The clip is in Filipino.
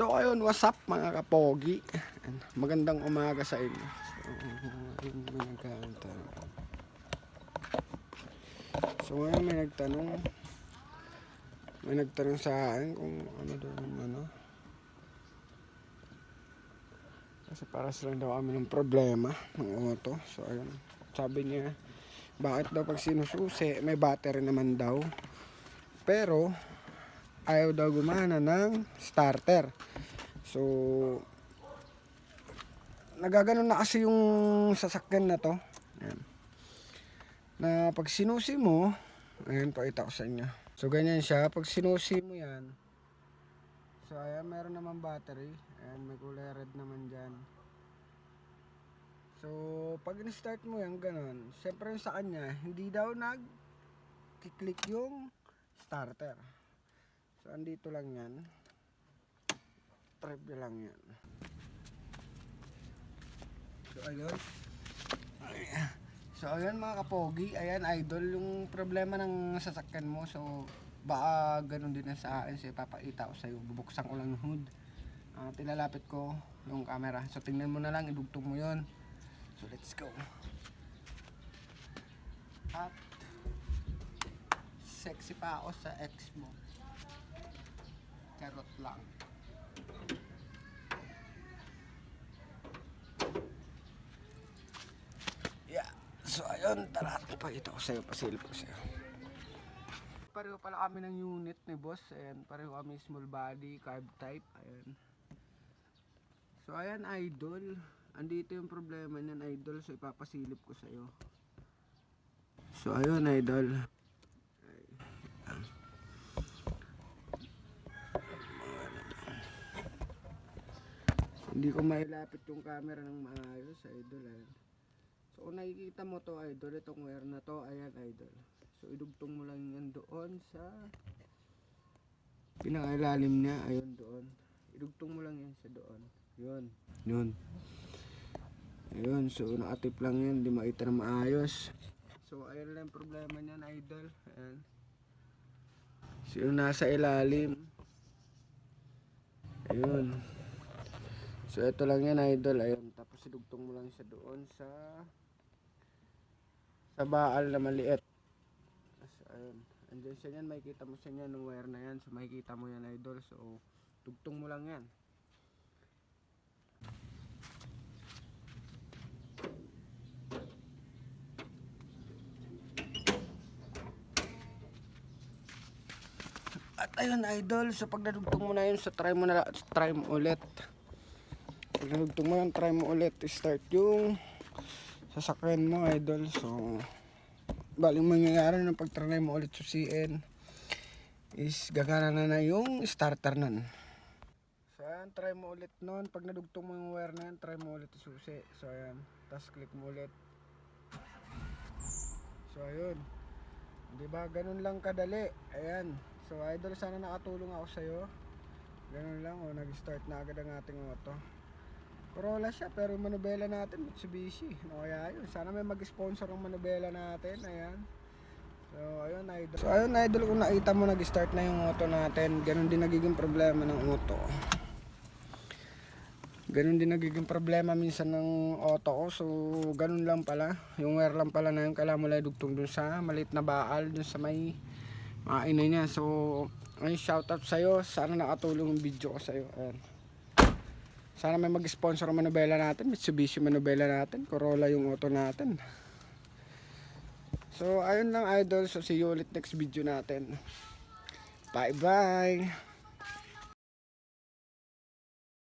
So ayun, what's up mga kapogi? Magandang umaga sa inyo. So, ngayon may nagtanong. May nagtanong sa akin kung ano daw yung ano. Kasi para sila daw kami ng problema ng auto. So ayun, sabi niya, bakit daw pag sinususi, may battery naman daw. Pero, ayaw daw gumana ng starter. So, nagaganon na kasi yung sasakyan na to. Ayan. Na pag sinusi mo, ayan, pakita ko sa inyo. So, ganyan siya. Pag sinusi mo yan, so ayan, meron naman battery. Ayan, may kulay red naman dyan. So, pag in-start mo yan, ganon. Siyempre sa kanya, hindi daw nag-click yung starter. So, andito lang yan. Trip lang yan. So, ayun. Ay, So, ayun mga kapogi. Ayan, idol. Yung problema ng sasakyan mo. So, baka ganun din na sa akin. So, ipapakita ko sa'yo. Bubuksan ko lang yung hood. Ah, tilalapit ko yung camera. So, tingnan mo na lang. Idugtong mo yon So, let's go. At, sexy pa ako sa ex mo. Lang. Yeah. So ayun, tara. Pakita ko sa'yo. Pasilip ko sa'yo. Pareho pala kami ng unit ni boss. Ayan, pareho kami small body, carb type. Ayan. So ayan, idol. Andito yung problema niyan, idol. So ipapasilip ko sa'yo. So ayun, idol. Hindi ko mailapit yung camera ng maayos, idol. Ayan. So kung nakikita mo to, idol, itong wire na to, ayan, idol. So idugtong mo lang yan doon sa pinakailalim niya, ayun doon. Idugtong mo lang yan sa doon. Yun, yun. Ayun, so nakatip lang yan, di makita na maayos. So ayun lang problema niyan, idol. Ayan. Yung nasa ilalim. Ayun. So ito lang yan idol, ayun. Tapos idugtong mo lang siya doon sa sa baal na maliit. Tapos ayun. Andiyan siya yan, makikita mo siya yan ng wire na yan. So makikita mo yan idol. So tugtong mo lang yan. At ayun idol, so pag nadugtong mo na yun, so try mo na try mo ulit. Pag nadugtong mo yun, try mo ulit start yung sasakyan mo idol. So baling mangyayari ng pag try mo ulit susiin is gagana na na yung starter nun. So ayan, try mo ulit nun. Pag nadugtong mo yung wire na yan, try mo ulit susi. So ayan, tapos click mo ulit. So ayun. Di ba ganun lang kadali. Ayan. So idol sana nakatulong ako sa iyo. Ganun lang oh, nag-start na agad ang ating auto. Corolla siya pero yung manubela natin Mitsubishi. No kaya yun. Sana may mag-sponsor ng manubela natin. Ayan. So ayun idol. So ayun idol kung nakita mo nag-start na yung auto natin. Ganun din nagiging problema ng auto. Ganun din nagiging problema minsan ng auto ko. So, ganun lang pala. Yung wire lang pala na yung lang dugtong dun sa maliit na baal, dun sa may mga ina niya. So, ay shoutout sa'yo. Sana nakatulong yung video ko sa'yo. Ayan. Sana may mag-sponsor ng manubela natin. Mitsubishi manubela natin. Corolla yung auto natin. So, ayun lang idol. So, see you ulit next video natin. Bye-bye!